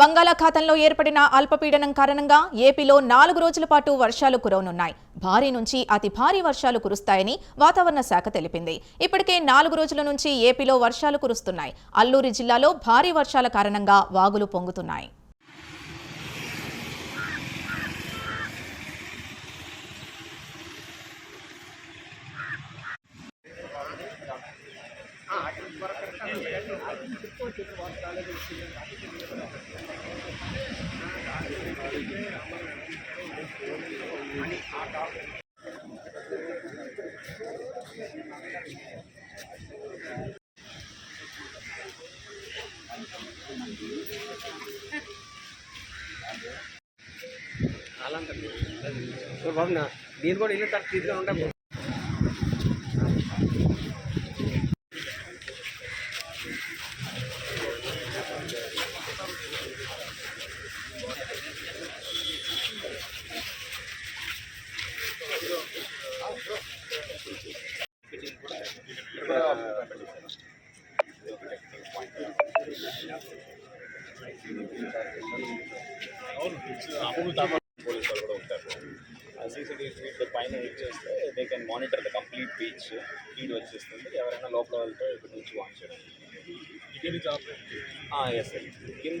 బంగాళాఖాతంలో ఏర్పడిన అల్పపీడనం కారణంగా ఏపీలో నాలుగు రోజుల పాటు వర్షాలు కురవనున్నాయి. భారీ నుంచి అతి భారీ వర్షాలు కురుస్తాయని వాతావరణ శాఖ తెలిపింది. ఇప్పటికే నాలుగు రోజుల నుంచి ఏపీలో వర్షాలు కురుస్తున్నాయి. అల్లూరి జిల్లాలో భారీ వర్షాల కారణంగా వాగులు పొంగుతున్నాయి. బాబు నా దీని కూడా ఇల్లు తక్కువ తీసుకుని ఉంటాం పోలీసు వాళ్ళు కూడా ఉంటారు సీసీటీవీ ఫీడ్ పైన వచ్చేస్తే they can monitor the complete beach feed వచ్చేస్తుంది ఎవరైనా లోపల వెళ్తే ఇక్కడ నుంచి వాచ్ చేయడం ఎస్ సార్ కింద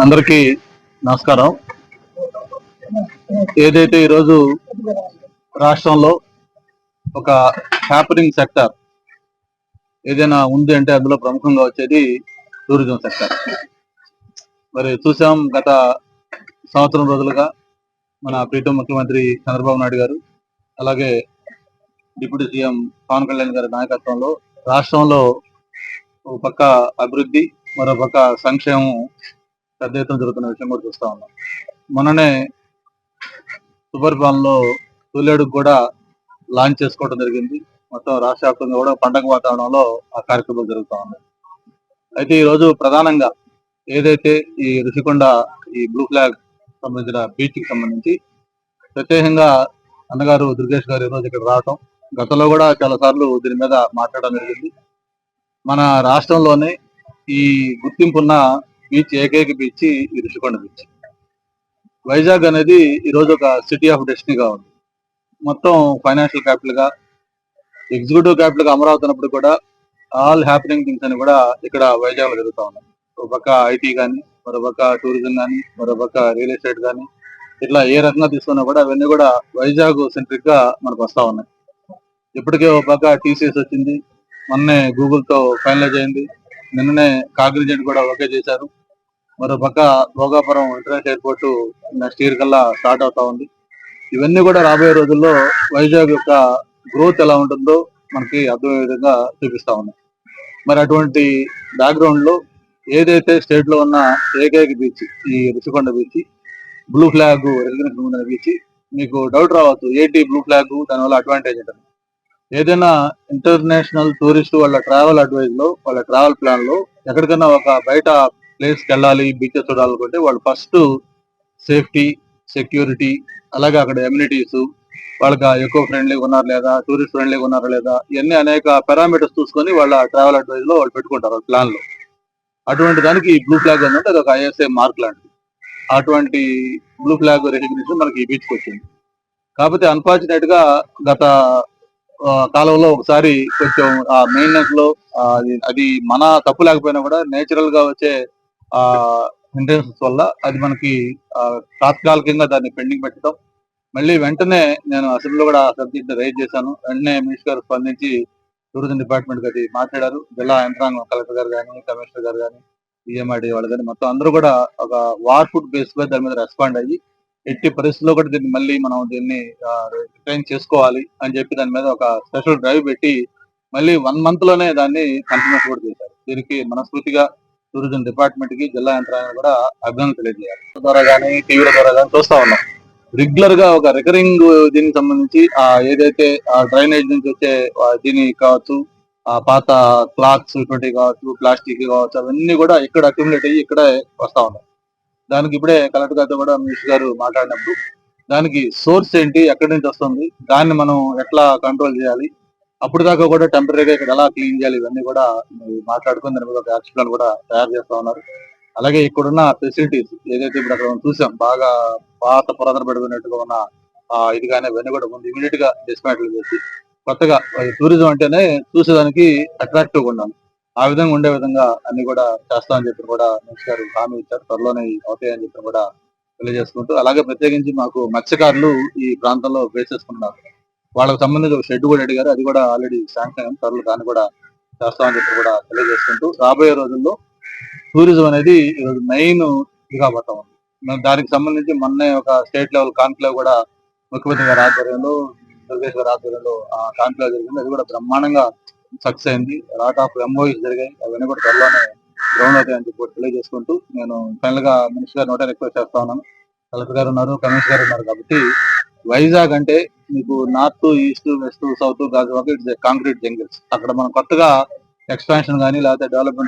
అందరికీ నమస్కారం. ఏదైతే ఈరోజు రాష్ట్రంలో ఒక హ్యాపనింగ్ సెక్టర్ ఏదైనా ఉంది అంటే అందులో ప్రముఖంగా వచ్చేది టూరిజం సెక్టర్. మరి చూసాం గత సంవత్సరం రోజులుగా మన ప్రీతం ముఖ్యమంత్రి చంద్రబాబు నాయుడు గారు అలాగే డిప్యూటీ సీఎం పవన్ కళ్యాణ్ గారి నాయకత్వంలో రాష్ట్రంలో ఒక పక్క అభివృద్ధి మరో పక్క సంక్షేమం పెద్ద ఎత్తున జరుగుతున్న విషయం కూడా చూస్తా ఉన్నాం. మొన్ననే సుపరిపాలనలో తొలేడు కూడా లాంచ్ చేసుకోవడం జరిగింది. మొత్తం రాష్ట్ర వ్యాప్తంగా కూడా పండగ వాతావరణంలో ఆ కార్యక్రమం జరుగుతూ ఉన్నాయి అయితే ఈ రోజు ప్రధానంగా ఏదైతే ఈ ఋషికొండ ఈ బ్లూ ఫ్లాగ్ సంబంధించిన బీచ్కి సంబంధించి ప్రత్యేకంగా అన్నగారు దుర్గేష్ గారు ఈరోజు ఇక్కడ రావటం గతంలో కూడా చాలా సార్లు దీని మీద మాట్లాడడం జరిగింది. మన రాష్ట్రంలోనే ఈ గుర్తింపున్న బీచ్ ఏకైక బీచ్ ఈ ఋషికొండ బీచ్ వైజాగ్ అనేది ఈ రోజు ఒక సిటీ ఆఫ్ డెస్టినీగా ఉంది. మొత్తం ఫైనాన్షియల్ క్యాపిటల్గా ఎగ్జిక్యూటివ్ క్యాపిటల్గా అమరావతి ఉన్నప్పుడు కూడా ఆల్ హ్యాపెనింగ్ థింగ్స్ అని కూడా ఇక్కడ వైజాగ్లో జరుగుతా ఉన్నాయి. ఒక పక్క ఐటీ కానీ మరో పక్క టూరిజం కానీ మరో పక్క రియల్ ఎస్టేట్ కానీ ఇట్లా ఏ రకంగా తీసుకున్నా కూడా అవన్నీ కూడా వైజాగ్ సెంట్రిక్గా మనకు వస్తా ఉన్నాయి. ఇప్పటికే ఒక పక్క టీసీఎస్ వచ్చింది. మొన్నే గూగుల్తో ఫైనలైజ్ అయింది. నిన్ననే కాగ్నిజెంట్ కూడా ఓకే చేశారు. మరో పక్క Bhogapuram international airport next year కల్లా స్టార్ట్ అవుతా ఉంది. ఇవన్నీ కూడా రాబోయే రోజుల్లో వైజాగ్ యొక్క గ్రోత్ ఎలా ఉంటుందో మనకి అర్థమయ్యే విధంగా చూపిస్తా ఉన్నాయి మరి అటువంటి బ్యాక్గ్రౌండ్లో ఏదైతే స్టేట్లో ఉన్న ఏకైక బీచ్ ఈ Rushikonda beach blue flag residence ఉన్న బీచ్ మీకు డౌట్ రావచ్చు ఏంటి బ్లూ ఫ్లాగ్ దానివల్ల అడ్వాంటేజ్ ఉంటుంది. ఏదైనా ఇంటర్నేషనల్ టూరిస్ట్ వాళ్ళ ట్రావెల్ అడ్వైజ్లో వాళ్ళ ట్రావెల్ ప్లాన్లో ఎక్కడికైనా ఒక బయట ప్లేస్కి వెళ్ళాలి బీచెస్ చూడాలనుకుంటే వాళ్ళు ఫస్ట్ సేఫ్టీ సెక్యూరిటీ అలాగే అక్కడ ఎమ్యూనిటీస్ వాళ్ళకి ఎక్కువ ఫ్రెండ్లీగా ఉన్నారు లేదా టూరిస్ట్ ఫ్రెండ్లీగా ఉన్నారా లేదా ఇవన్నీ అనేక పారామీటర్స్ చూసుకొని వాళ్ళ ట్రావెల్ అడ్వైజ్లో వాళ్ళు పెట్టుకుంటారు ప్లాన్లో. అటువంటి దానికి బ్లూ ఫ్లాగ్ ఉందంటే అది ఒక ఐఎస్ఐ మార్క్ లాంటిది. అటువంటి బ్లూ ఫ్లాగ్ రికగ్నిషన్ మనకి ఈ బీచ్కి వచ్చింది. కాకపోతే అన్ఫార్చునేట్గా గత కాలంలో ఒకసారి కొంచెం ఆ మెయింటెనెన్స్లో అది- అది మన తప్పు లేకపోయినా కూడా నేచురల్గా వచ్చే ఆ మెయింటెనెన్స్ వల్ల అది మనకి తాత్కాలికంగా దాన్ని పెండింగ్ పెట్టడం మళ్ళీ వెంటనే నేను అసెంబ్లీలో కూడా సబ్జెక్ట్ రైజ్ చేశాను. వెంటనే మినిస్టర్ గారు స్పందించి టూరిజం డిపార్ట్మెంట్ అది మాట్లాడారు. జిల్లా యంత్రాంగం కలెక్టర్ గారు కానీ కమిషనర్ గారు కానీ ఈఎంఆర్డీ వాళ్ళు కానీ మొత్తం అందరూ కూడా ఒక వార్ ఫుడ్ బేస్ మీద దాని మీద రెస్పాండ్ అయ్యి ఎట్టి పరిస్థితుల్లో కూడా దీన్ని మళ్ళీ మనం దీన్ని రిటైన్ చేసుకోవాలి అని చెప్పి దాని మీద ఒక స్పెషల్ డ్రైవ్ పెట్టి మళ్ళీ వన్ మంత్లోనే దాన్ని కంటిన్యూస్ కూడా చేశారు. దీనికి మనస్ఫూర్తిగా టూరిజం డిపార్ట్మెంట్కి జిల్లా యంత్రాంగం కూడా అభినందన తెలియజేయాలి. ద్వారా కానీ టీవీల ద్వారా కానీ చూస్తా ఉన్నాం. రెగ్యులర్గా ఒక రికరింగ్ దీనికి సంబంధించి ఆ ఏదైతే ఆ డ్రైనేజ్ నుంచి వచ్చే దీని కావచ్చు ఆ పాత క్లాత్స్ ఇటువంటివి కావచ్చు ప్లాస్టిక్ కావచ్చు అవన్నీ కూడా ఇక్కడ అక్యుమిలేట్ అయ్యి ఇక్కడే వస్తా ఉన్నాయి. దానికి ఇప్పుడే కలెక్టర్ గారితో కూడా మినిస్టర్ గారు మాట్లాడినప్పుడు దానికి సోర్స్ ఏంటి ఎక్కడి నుంచి వస్తుంది దాన్ని మనం ఎట్లా కంట్రోల్ చేయాలి అప్పుడు దాకా కూడా టెంపరీగా ఇక్కడ ఎలా క్లీన్ చేయాలి ఇవన్నీ కూడా మాట్లాడుకుని దాని మీద ఒక యాక్షన్ ప్లాన్ కూడా తయారు చేస్తా ఉన్నారు. అలాగే ఇక్కడున్న ఫెసిలిటీస్ ఏదైతే ఇప్పుడు అక్కడ చూసాం బాగా పాత పురాతన పడిపోయినట్టుగా ఉన్న ఆ ఇది కానీ అవన్నీ కూడా ముందు ఇమీడియట్గా డిస్మాంటిల్ చేసి కొత్తగా టూరిజం అంటేనే చూసేదానికి అట్రాక్టివ్గా ఉండాలి. ఆ విధంగా ఉండే విధంగా అన్ని కూడా చేస్తామని చెప్పి కూడా మినిస్టర్ గారు హామీ ఇచ్చారు. త్వరలోనే అవుతాయని చెప్పి కూడా తెలియజేసుకుంటూ అలాగే ప్రత్యేకించి మాకు మత్స్యకారులు ఈ ప్రాంతంలో బేస్ చేసుకుంటున్నారు. వాళ్ళకి సంబంధించి ఒక షెడ్ కూడా అడిగారు. అది కూడా ఆల్రెడీ శాంక్షన్ త్వరలో దాన్ని కూడా చేస్తామని చెప్పి కూడా తెలియజేసుకుంటూ రాబోయే రోజుల్లో టూరిజం అనేది ఈరోజు మెయిన్ ఇదిగా పోతా ఉంది దానికి సంబంధించి మొన్నే ఒక స్టేట్ లెవెల్ కాన్క్లేవ్ కూడా ముఖ్యమంత్రి గారి ఆధ్వర్యంలో దుర్గేష్ గారి ఆధ్వర్యంలో ఆ కాన్క్లేవ్ జరిగింది. అది కూడా బ్రహ్మాండంగా సక్సెస్ అయింది. రాట్ ఆఫ్ ఎంఓఈస్ జరిగాయి. అవన్నీ కూడా త్వరలోనే గ్రౌండ్ అవుతాయని చెప్పి తెలియజేసుకుంటూ నేను ఫైనల్గా మినిస్టర్ గారు నోటే రిక్వెస్ట్ చేస్తా ఉన్నాను. కలెక్టర్ గారు ఉన్నారు కమిషనర్ గారు ఉన్నారు కాబట్టి వైజాగ్ అంటే మీకు north east west south Gajuwaka it's concrete jungles. అక్కడ మనం కొత్తగా ఎక్స్పాన్షన్ కానీ లేకపోతే డెవలప్మెంట్